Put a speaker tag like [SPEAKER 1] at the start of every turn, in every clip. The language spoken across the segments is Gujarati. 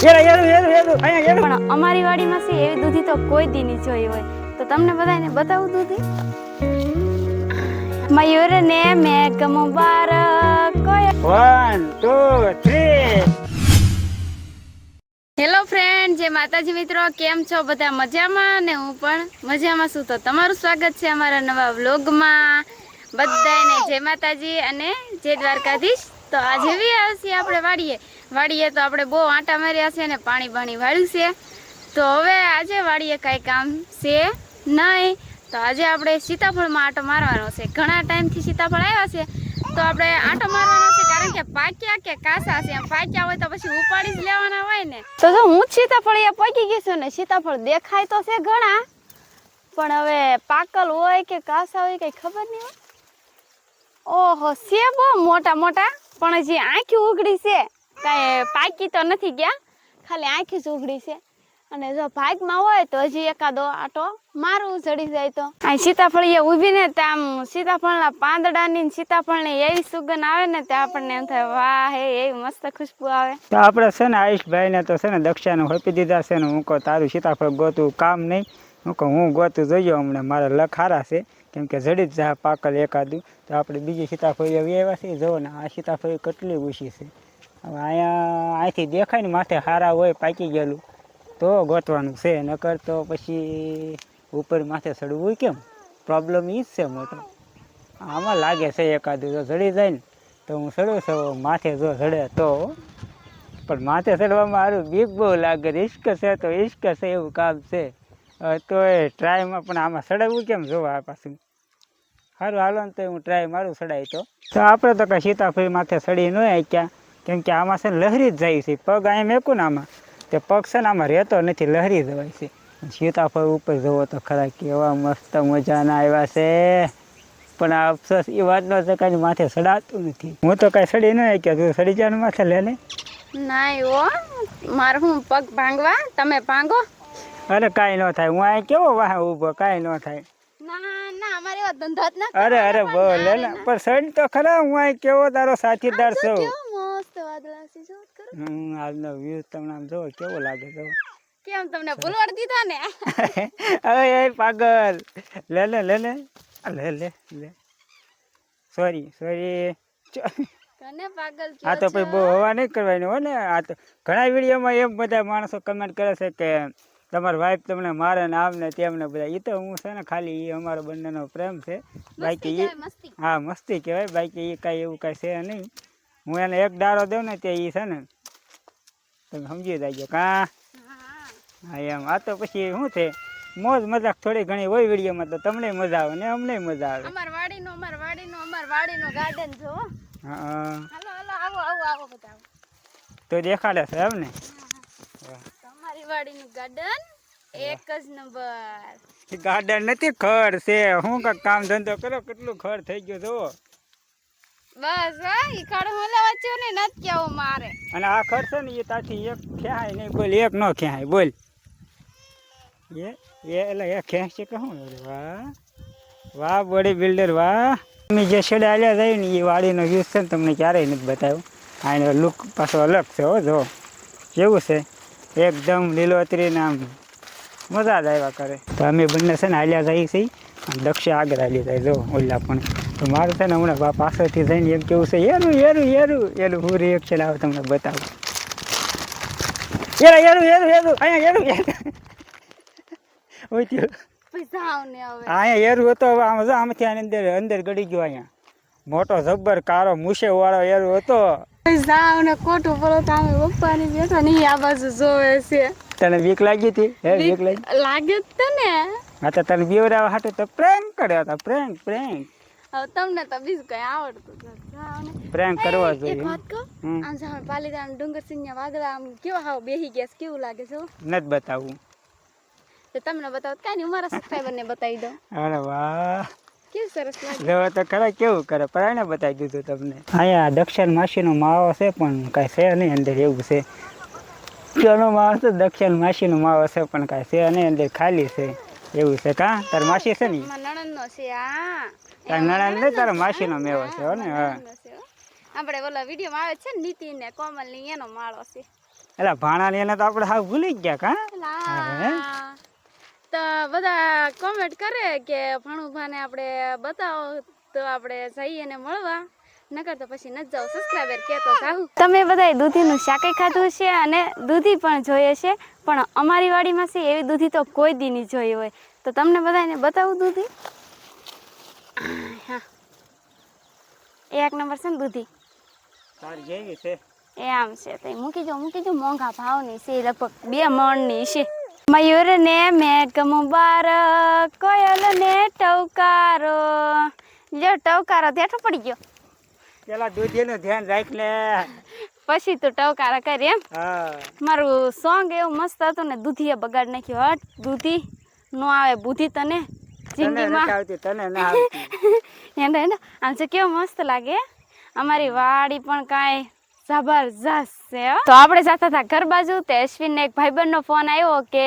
[SPEAKER 1] પણ અમારી વાડીમાં છે એવી દૂધી તો કોઈ દી નહીં જોઈ હોય. તો તમને બધાને બતાવું દૂધી? મયુર ને મેઘ મુબારક.
[SPEAKER 2] One two three
[SPEAKER 1] hello friend જે માતાજી મિત્રો. કેમ છો? બધા મજામાં? ને હું પણ મજામાં છું. તો તમારું સ્વાગત છે અમારા નવા વ્લોગમાં. બધાને જય માતાજી અને જય દ્વારકાધીશ. તો આજે બી આવશે, આપણે વાડીએ. વાડીએ તો આપણે બહુ આંટા માર્યા છે ને પાણી પાણી વાળ્યું છે. તો હવે આજે વાડીએ કાંઈ કામ છે નહીં. તો આજે આપણે સીતાફળમાં આંટો મારવાનો છે. ઘણા ટાઈમથી સીતાફળ આવ્યા છે. તો આપણે આંટો મારવાનો છે કારણ કે પાક્યા કે કાસા છે. પાક્યા હોય તો પછી ઉપાડી જ લેવાના હોય ને. તો જો હું સીતાફળ એ પાકી ગઈ છું ને, સીતાફળ દેખાય તો છે ઘણા. પણ હવે પાકલ હોય કે કાસા હોય કઈ ખબર નહીં હોય ઓહો બહુ મોટા મોટા. પણ હજી આંખી ઉઘડી છે. કાંઈ પાકી તો નથી ગયા. ખાલી આંખી જ ઉઘડી છે. અને જો ભાગમાં હોય તો હજી એકાદો આટો મારું ચડી જાય તો. આ સીતાફળ એ ઊભી ને તે આમ સીતાફળના પાંદડાની સીતાફળની એવી સુગંધ આવે ને તે આપણને એમ થાય, વાહ, હે એવી મસ્ત ખુશ્બુ આવે.
[SPEAKER 2] તો આપણે છે ને આયુષભાઈને તો છે ને દક્ષાને હોપી દીધા છે ને હું કહું, તારું સીતાફળ ગોતું કામ નહીં. હું કહું, હું ગોતું જોઈએ હમણાં, મારા લખારા છે. કેમ કે જડી જ જા પાકલ એકાદું તો આપણે બીજી સીતાફળી આવ્યા છે, જુઓ ને આ સીતાફળી કેટલી ઊંચી છે. હવે અહીંયા અહીંથી દેખાય ને માથે હારા હોય, પાકી ગયેલું, તો ગોતવાનું છે. નકર તો પછી ઉપર માથે ચડવું કેમ? પ્રોબ્લેમ ઈ જ છે મોટો. આમાં લાગે છે એકાદું, જો જડી જાય ને તો હું ચડું છું, માથે જો જડે તો. પણ માથે ચડવામાં મારું બીક બહુ લાગે, રિસ્ક છે તો રિસ્ક છે એવું કામ છે. તો એ ટ્રાયમાં પણ આમાં સડાવવું કેમ? જોવા આ પાછું. સારું હાલો ને તો હું ટ્રાય મારું સડાય તો. તો આપણે તો કાંઈ સીતાફળી માથે સડી ન આક્યા કેમ કે આમાં છે ને લહેરી જ જાય છે. પગ અહીંયા મેકું ને આમાં. તે પગ છે ને આમાં રહેતો નથી, લહેરી જવાય છે. સીતાફળ ઉપર જવો તો ખરા કેવા મસ્ત મજાના આવ્યા છે. પણ આ અફસોસ એ વાતનો છે કાંઈ માથે સડાતું નથી. હું તો કાંઈ સડી ન કે તું સડી જવાનું માથે લે ને.
[SPEAKER 1] નાય ઓ મારે પગ ભાંગવા. તમે ભાંગો.
[SPEAKER 2] અરે કાંઈ ન થાય. હું અહીં કેવો વાહ ઊભો કાંઈ ન થાય. અરે અરે બોલ પણ સડ તો ખરા હું અહીં કેવો તારો સાથીદાર છું. હમ આજનો વ્યૂ તમને આમ જોવો કેવો લાગે જો
[SPEAKER 1] કેમ તમને ભૂલવાડ દીધા ને?
[SPEAKER 2] હવે એ પાગલ. લે લે લે લે. આ લે લે લે. સોરી સોરી આ તો પછી બહુ હવા નહીં કરવાની હો ને. આ તો ઘણા વિડીયોમાં એમ બધા માણસો કમેન્ટ કરે છે કે તમારી વાઈફ તમને મારે ને આમ ને તેમ ને બધા. એ તો હું છે ને ખાલી એ અમારો બંનેનો પ્રેમ છે. બાકી એ હા મસ્તી કહેવાય. બાકી એ કાંઈ એવું કાંઈ છે નહીં. હું એને એક ડારો દઉં ને તે એ છે ને તમે સમજી જાય કાં હા એમ. આ તો પછી શું છે? મોજ મજાક થોડી ઘણી હોય વિડીયોમાં તો તમને મજા આવે ને અમને મજા આવે.
[SPEAKER 1] અમાર વાડીનો અમાર વાડીનો અમાર વાડીનો ગાર્ડન જો
[SPEAKER 2] હા.
[SPEAKER 1] હાલો હાલો આવો આવો આવો બતાવો
[SPEAKER 2] તો દેખાડે છે એમ ને
[SPEAKER 1] વાડીનું ગાર્ડન એક જ નંબર
[SPEAKER 2] ગાર્ડન નથી ખડ છે. હું કાંઈક કામ ધંધો કરો કેટલું ખડ થઈ ગયું જુઓ.
[SPEAKER 1] બસ ઈ કાળ હોલા લેવા ને નત કેવો મારે.
[SPEAKER 2] અને આ ખર છે ને એ તાથી એક ખેહાય નહીં બોલ એક ન ખેહાય બોલ. એ એ એટલે એ ખેંચી કે શું? વાહ. વાહ બોડી બિલ્ડર વાહ. તમે જે છેડે આલ્યા જાય ને એ વાડીનો વ્યૂઝ છે ને તમને ક્યારેય નથી બતાવ્યો. આ એનો લુક પાછો અલગ છે હો જો કેવું છે? એકદમ લીલોતરી ને આમ મજા જ આવ્યા કરે. તો અમે બંને છે ને હાલ્યા જઈએ છીએ. અને દક્ષે આગળ હાલી જાય. જો ઓલા પણ. તો મારું છે ને હમણાં બા પાછળથી જઈને એમ કેવું છે એરું એરું એરું એનું હું રિએક્શન આવે તમને બતાવું. એરું એરું એરું એરું અહીંયા એરું થયું.
[SPEAKER 1] ને હવે.
[SPEAKER 2] અહીંયા એરું હતો. હવે આમ જો આમથી આની અંદર અંદર ગળી ગયો અહીંયા. મોટો જબ્બર કારો મૂસે વાળો એરું હતો.
[SPEAKER 1] પૈસા ને ખોટું પડો તો અમે પપ્પાની બેઠા નહીં આ બાજુ જોવે છે.
[SPEAKER 2] તને બીક લાગી હતી? હે બીક લાગી?
[SPEAKER 1] લાગે જ
[SPEAKER 2] હા તો તને બીવરાવા હાટે તો પ્રેન્ક કર્યો હતો પ્રેન્ક પ્રેન્ક
[SPEAKER 1] હવે તમને તો બીજું કઈ આવડતું.
[SPEAKER 2] પ્રેન્ક કરવા
[SPEAKER 1] એ, એક
[SPEAKER 2] જોઈએ
[SPEAKER 1] વાત કહું? આમ જાણે વાદળા આમ કેવા હાવ બેહી ગયા કેવું લાગે છે?
[SPEAKER 2] નથી
[SPEAKER 1] તો તમને બતાવો કાંઈ નહીં મારા સબસ્ક્રાઈબર ને બતાવી દો
[SPEAKER 2] અરે વાહ.
[SPEAKER 1] લાગે?
[SPEAKER 2] તો ખરા કેવું કરે? પરાણે બતાવી દીધું તમને. અહીંયા દક્ષિણ માસીનો માવો છે પણ કાંઈ છે નહીં અંદર એવું છે. ત્યાંનો માવો છે દક્ષિણ માસીનો માવો છે પણ કાંઈ છે નહીં અંદર ખાલી છે. એવું છે કા? તાર માસી છે ને?
[SPEAKER 1] મારા નણંદનો છે આ
[SPEAKER 2] તાર નણંદ નહીં તારા માસીનો મેવો છે હો ને? હા.
[SPEAKER 1] હો. આપણે ઓલા વિડીયોમાં આવે છે ને નીતિ ને કોમલની એનો માળો છે.
[SPEAKER 2] એટલે ભાણા એને તો આપણે હાવ ભૂલી જ ગયા કા? હવે?
[SPEAKER 1] તો બધા કોમેન્ટ કરે કે ભણુભાને આપણે બતાવો તો આપણે જઈએ ને મળવા. નકર તો પછી ન જાવ સબસ્ક્રાઈબર કે તો જાવ તમે બધાએ દૂધીનું શાકે ખાધું છે અને દૂધી પણ જોઈએ છે પણ અમારી વાડીમાં છે એવી દૂધી તો કોઈ દી નહીં જોઈ હોય. તો તમને બધાને બતાવું દૂધી. હા. એક નંબર છે ને દૂધી.
[SPEAKER 2] તારી જેવી છે.
[SPEAKER 1] એ આમ છે. તો મૂકી જો મૂકી જો મોંઘા ભાવની છે લગભગ બે મણની છે. મયુર ને મેઘ મુબારક કોયલ ને ટવકારો. જો ટવકારો ધેઠો પડી ગયો.
[SPEAKER 2] પેલા દૂધીનું ધ્યાન રાખ લે.
[SPEAKER 1] પછી તું ટવકારો કરી એમ. મારું સોંગ એવું મસ્ત હતું ને દૂધીએ બગાડ નાખ્યું. હટ દૂધી નો આવે બુદ્ધિ તને જિંદગીમાં.
[SPEAKER 2] આવતી તને ના આવતી.
[SPEAKER 1] એને એને આમ છે કેવું મસ્ત લાગે. અમારી વાડી પણ કાંઈ જબરજસ્ત છે તો આપણે જતા હતા ઘર બાજુ તે અશ્વિનને એક ભાઈબંધનો ફોન આવ્યો કે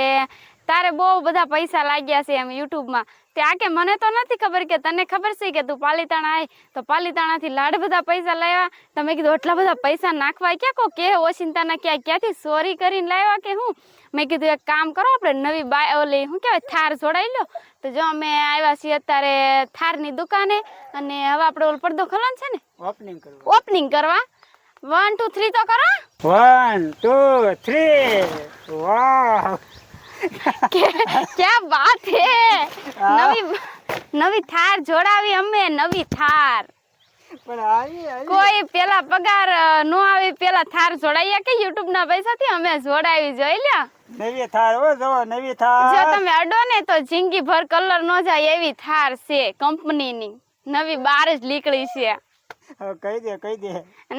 [SPEAKER 1] તારે બહુ બધા પૈસા લાગ્યા છે એમ યુટ્યુબમાં. તે આ કે મને તો નથી ખબર કે તને ખબર છે કે તું પાલીતાણા આય? તો પાલીતાણાથી લાડ બધા પૈસા લાવ્યા. તો મેં કીધું એટલા બધા પૈસા નાખવા ક્યાં કો? કે ઓચિંતાના ક્યાં? ક્યાંથી ચોરી કરીને લાવ્યા કે હું? મેં કીધું એક કામ કરો આપણે નવી બાય ઓલી શું કહેવાય થાર જોડાઈ લો. તો જો અમે આવ્યા છીએ અત્યારે થારની દુકાને અને હવે આપણે ઓલ પડદો ખોલવાનો છે ને?
[SPEAKER 2] ઓપનિંગ કરવા.
[SPEAKER 1] ઓપનિંગ કરવા. વન ટુ થ્રી તો કરો.
[SPEAKER 2] વન ટુ થ્રી વાહ
[SPEAKER 1] ક્યાં વાત હે? નવી નવી થાર જોડાવી અમે નવી થાર. કોઈ પેલા પગાર નો આવી પેલા થાર જોડાયા કે યુટ્યુબ ના પૈસાથી અમે જોડાવી જોઈ લ્યા.
[SPEAKER 2] નવી થાર ઓ જો નવી
[SPEAKER 1] જો તમે અડો ને તો જિંદગી ભર કલર નો જાય એવી થાર છે કંપનીની. નવી બાર જ નીકળી છે.
[SPEAKER 2] કહી દે કહી દે.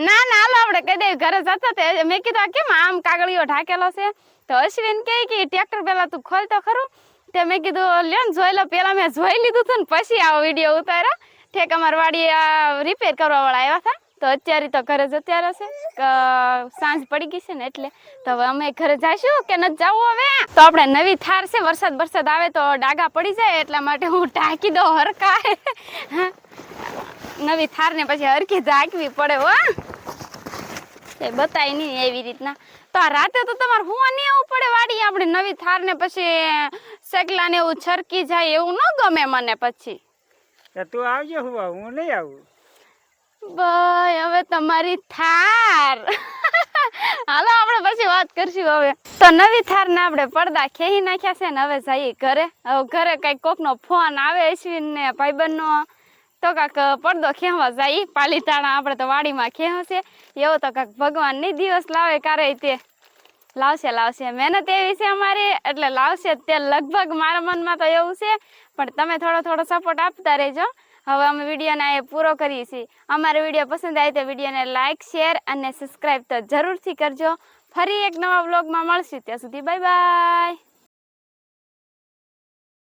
[SPEAKER 1] ના ના, હાલો, આપણે કહી દે ઘરે જતા તે. મેં કીધું, આ કેમ આમ કાગળિયો ઢાકેલો છે? તો અશ્વિન કહે કે, ટ્રેક્ટર પેલા તું ખોલ તો ખરું. તે મેં કીધું, લ્યો ને, જોઈ લો પેલા મેં જોઈ લીધું હતું ને, પછી આવો વીડિયો ઉતાર્યો. ઠેક, અમારી વાડી રિપેર કરવા વાળા આવ્યા હતા. તો અત્યારે તો ઘરે જ અત્યારે છે. સાંજ પડી ગઈ છે ને એટલે. તો હવે અમે ઘરે જઈશું કે નથી જવું હવે? તો આપણે નવી થાર છે, વરસાદ વરસાદ આવે તો ડાગા પડી જાય, એટલા માટે હું ઢાંકી દઉં હરકાય નવી થાર ને પછી હરકી ઢાંકવી પડે હો એ બતાય નહીં એવી રીતના. તો આ રાતે તો તમારે હું નહીં આવવું પડે વાડી આપણે નવી થાર ને પછી સેકલા ને એવું છરકી જાય એવું ન ગમે મને પછી.
[SPEAKER 2] તું આવજે હું હું નહીં આવું.
[SPEAKER 1] ભાઈ હવે તમારી થાર. હાલો આપણે પછી વાત કરશું હવે. તો નવી થાર ને આપણે પડદા ખેહી નાખ્યા છે ને હવે જઈએ ઘરે. હવે ઘરે કઈ કોકનો ફોન આવે અશ્વિન ને ભાઈબંધનો. તો કાક પડદો ખેવા જાય. પાલીતાણા આપણે તો વાડીમાં ખેવશે એવો તો કાક ભગવાનની દિવસ લાવે કારે તે. લાવશે લાવશે. મહેનત એવી છે અમારી, એટલે લાવશે તે. લગભગ મારા મનમાં તો એવું છે, પણ તમે થોડો થોડો સપોર્ટ આપતા રહેજો. હવે અમે વિડીયોને એ પૂરો કરીએ છીએ. અમારો વીડિયો પસંદ આવે તો વિડીયોને લાઇક શેર અને સબસ્ક્રાઈબ તો જરૂરથી કરજો. ફરી એક નવા વ્લોગમાં મળશું. ત્યાં સુધી બાય બાય